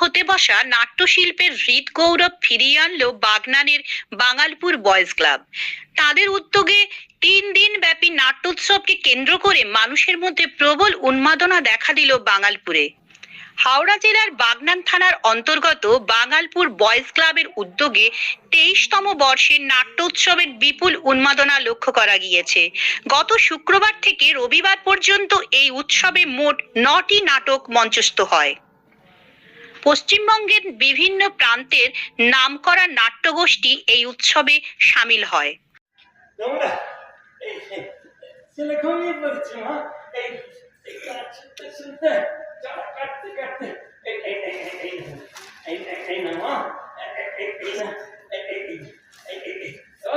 হতে বসা নাট্যশিল্পের হৃদ গৌরব ফিরিয়ে আনলো বাগনানের বাঙালপুর বয়েজ ক্লাব। তাদের উদ্যোগে তিন দিন ব্যাপী নাট্যোৎসবকে কেন্দ্র করে মানুষের মধ্যে প্রবল উন্মাদনা দেখা দিল বাঙালপুরে। হাওড়া জেলার বাগনান থানার অন্তর্গত বাঙালপুর বয়েজ ক্লাবের উদ্যোগে তেইশতম বর্ষের নাট্যোৎসবের বিপুল উন্মাদনা লক্ষ্য করা গিয়েছে। গত শুক্রবার থেকে রবিবার পর্যন্ত এই উৎসবে মোট নটি নাটক মঞ্চস্থ হয়। পশ্চিমবঙ্গের বিভিন্ন প্রান্তের নামকরা নাট্যগোষ্ঠী এই উৎসবে সামিল হয় তোমরা এই ছেলে ঘুমিয়ে পড়েছে মা এই এই গান শুনতে শুনতে যারা কাটতে কাটতে এই এই এই এই এই এই এই না মা এই এই এই না এই এই এই এই এই এই ও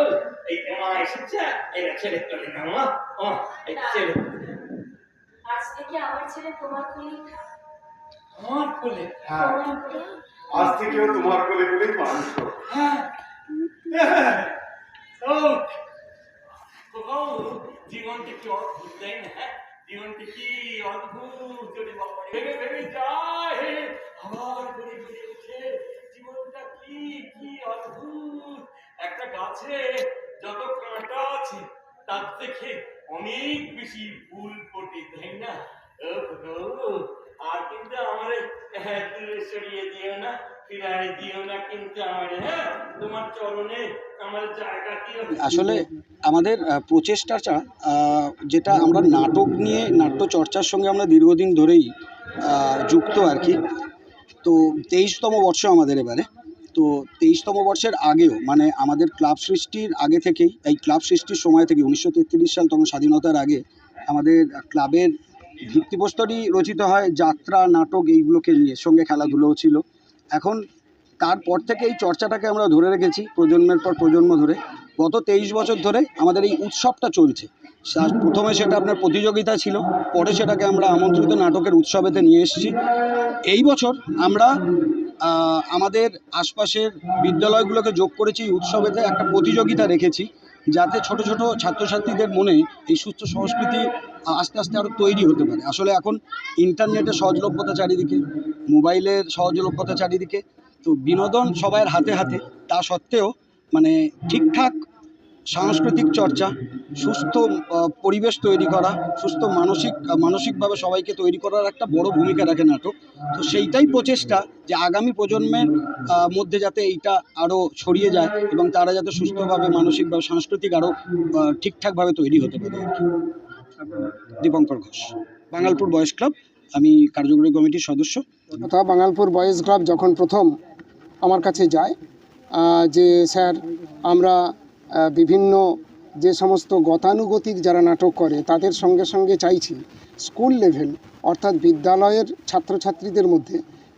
এই মা এসেছে এই না ছেলে করে না মা ও এই ছেলে আজ থেকে আমার ছেলে তোমার কোলে আমার কোলে। হ্যাঁ। আজ থেকেও তোমার কোলে কোলেই মানুষ হ্যাঁ। জীবনটা কি অদ্ভুত তাই না? হ্যাঁ? কি অদ্ভুত যদি ভেবে ভেবে যায় আবার ঘুরে ঘুরে উঠে জীবনটা কি কি অদ্ভুত। একটা গাছে যত কাঁটা আছে তার থেকে অনেক বেশি ফুল ফোটে তাই না? আর কিন্তু আমার হ্যাঁ সরিয়ে দিও না ফিরাই দিও না কিন্তু আমার হ্যাঁ? তোমার চরণে আমার জায়গা আসলে আমাদের প্রচেষ্টাটা যেটা আমরা নাটক নিয়ে নাট্য চর্চার সঙ্গে আমরা দীর্ঘদিন ধরেই যুক্ত আর কি। তো তেইশতম বর্ষ আমাদের এবারে। তো তেইশতম বর্ষের আগেও মানে আমাদের ক্লাব সৃষ্টির আগে থেকেই, এই ক্লাব সৃষ্টির সময় থেকে, উনিশশো তেত্রিশ সাল তখন স্বাধীনতার আগে, আমাদের ক্লাবের ভিত্তিপ্রস্তরই রচিত হয়, যাত্রা, নাটক এইগুলোকে নিয়ে, সঙ্গে খেলাধুলোও ছিল। এখন তারপর থেকে এই চর্চাটাকে আমরা ধরে রেখেছি, প্রজন্মের পর প্রজন্ম ধরে। গত তেইশ বছর ধরে আমাদের এই উৎসবটা চলছে। প্রথমে সেটা আপনার প্রতিযোগিতা ছিল, পরে সেটাকে আমরা আমন্ত্রিত নাটকের উৎসবেতে নিয়ে এসেছি। এই বছর আমরা আমাদের আশপাশের বিদ্যালয়গুলোকে যোগ করেছি উৎসবেতে একটা প্রতিযোগিতা রেখেছি, যাতে ছোট ছোট ছাত্রছাত্রীদের মনে এই সুস্থ সংস্কৃতি আস্তে আস্তে আরও তৈরি হতে পারে। আসলে এখন ইন্টারনেটের সহজলভ্যতা চারিদিকে, মোবাইলের সহজলভ্যতা চারিদিকে, তো বিনোদন সবাইয়ের হাতে হাতে, তা সত্ত্বেও মানে ঠিকঠাক সাংস্কৃতিক চর্চা, সুস্থ পরিবেশ তৈরি করা, সুস্থ মানসিক মানসিকভাবে সবাইকে তৈরি করার একটা বড় ভূমিকা রাখে নাটক। তো সেইটাই প্রচেষ্টা যে আগামী প্রজন্মের মধ্যে যাতে এইটা আরও ছড়িয়ে যায় এবং তারা যাতে সুস্থভাবে, মানসিকভাবে, সাংস্কৃতিক আরও ঠিকঠাকভাবে তৈরি হতে পারে দীপঙ্কর ঘোষ। বাঙালপুর বয়েস ক্লাব, আমি কার্যকরী কমিটির সদস্য। কথা বাঙালপুর বয়েজ ক্লাব যখন প্রথম আমার কাছে যায় যে স্যার, আমরা বিভিন্ন যে সমস্ত গতানুগতিক যারা নাটক করে, তাদের সঙ্গে সঙ্গে চাইছি স্কুল লেভেল, অর্থাৎ বিদ্যালয়ের ছাত্রছাত্রীদের মধ্যে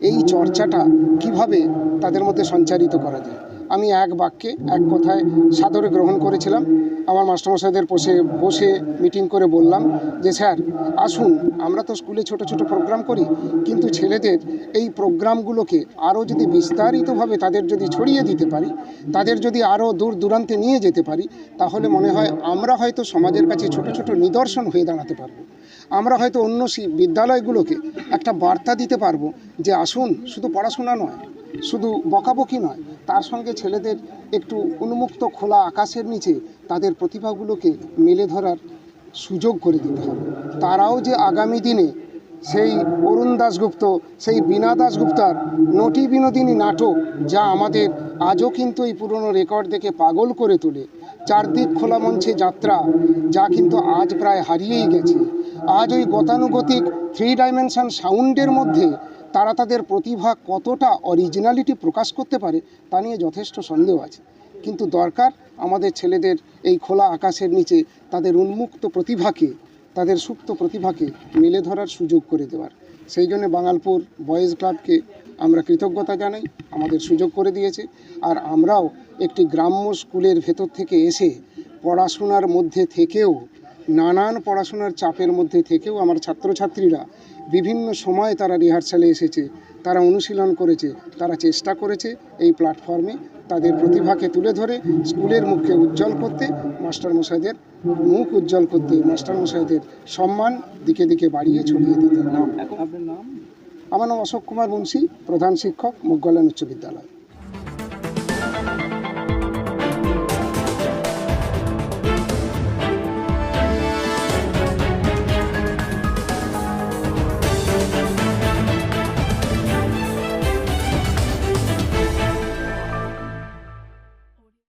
এই চর্চাটা কীভাবে তাদের মধ্যে সঞ্চারিত করা যায়। আমি এক বাক্যে, এক কথায় সাদরে গ্রহণ করেছিলাম। আমার মাস্টারমশাইদের বসে বসে মিটিং করে বললাম যে, স্যার, আসুন, আমরা তো স্কুলে ছোট ছোট প্রোগ্রাম করি, কিন্তু ছেলেদের এই প্রোগ্রামগুলোকে আরও যদি বিস্তারিতভাবে তাদের যদি ছড়িয়ে দিতে পারি, তাদের যদি আরও দূর দূরান্তে নিয়ে যেতে পারি, তাহলে মনে হয় আমরা হয়তো সমাজের কাছে ছোট ছোট নিদর্শন হয়ে দাঁড়াতে পারব। আমরা হয়তো অন্য বিদ্যালয়গুলোকে একটা বার্তা দিতে পারব যে, আসুন, শুধু পড়াশোনা নয়। শুধু বকাবকি নয়, তার সঙ্গে ছেলেদের একটু উন্মুক্ত খোলা আকাশের নিচে তাদের প্রতিভাগুলোকে মেলে ধরার সুযোগ করে দিতে হবে। তারাও যে আগামী দিনে সেই অরুণ দাশগুপ্ত, সেই বীণা দাশগুপ্তার নটি বিনোদিনী নাটক যা আমাদের আজও কিন্তু এই পুরনো রেকর্ড দেখে পাগল করে তোলে, চারদিক খোলা মঞ্চে যাত্রা যা কিন্তু আজ প্রায় হারিয়েই গেছে। আজ ওই গতানুগতিক থ্রি ডাইমেনশন সাউন্ডের মধ্যে তারা তাদের প্রতিভা কতটা অরিজিনালিটি প্রকাশ করতে পারে তা নিয়ে যথেষ্ট সন্দেহ আছে। কিন্তু দরকার আমাদের ছেলেদের এই খোলা আকাশের নিচে তাদের উন্মুক্ত প্রতিভাকে, তাদের সুপ্ত প্রতিভাকে মেলে ধরার সুযোগ করে দেওয়ার। সেই জন্য বাঙালপুর বয়েজ ক্লাবকে আমরা কৃতজ্ঞতা জানাই, আমাদের সুযোগ করে দিয়েছে। আর আমরাও একটি গ্রাম্য স্কুলের ভেতর থেকে এসে পড়াশোনার মধ্যে থেকেও নানান পড়াশোনার চাপের মধ্যে থেকেও আমার ছাত্রছাত্রীরা বিভিন্ন সময় তারা রিহার্সালে এসেছে তারা অনুশীলন করেছে তারা চেষ্টা করেছে এই প্ল্যাটফর্মে তাদের প্রতিভাকে তুলে ধরে স্কুলের মুখকে উজ্জ্বল করতে মাস্টারমশাইদের মুখ উজ্জ্বল করতে মাস্টারমশাইদের সম্মান দিকে দিকে বাড়িয়ে ছড়িয়ে দিতে। নাম? আমার নাম অশোক কুমার বংশী প্রধান শিক্ষক মুগকল্যাণ উচ্চ বিদ্যালয়।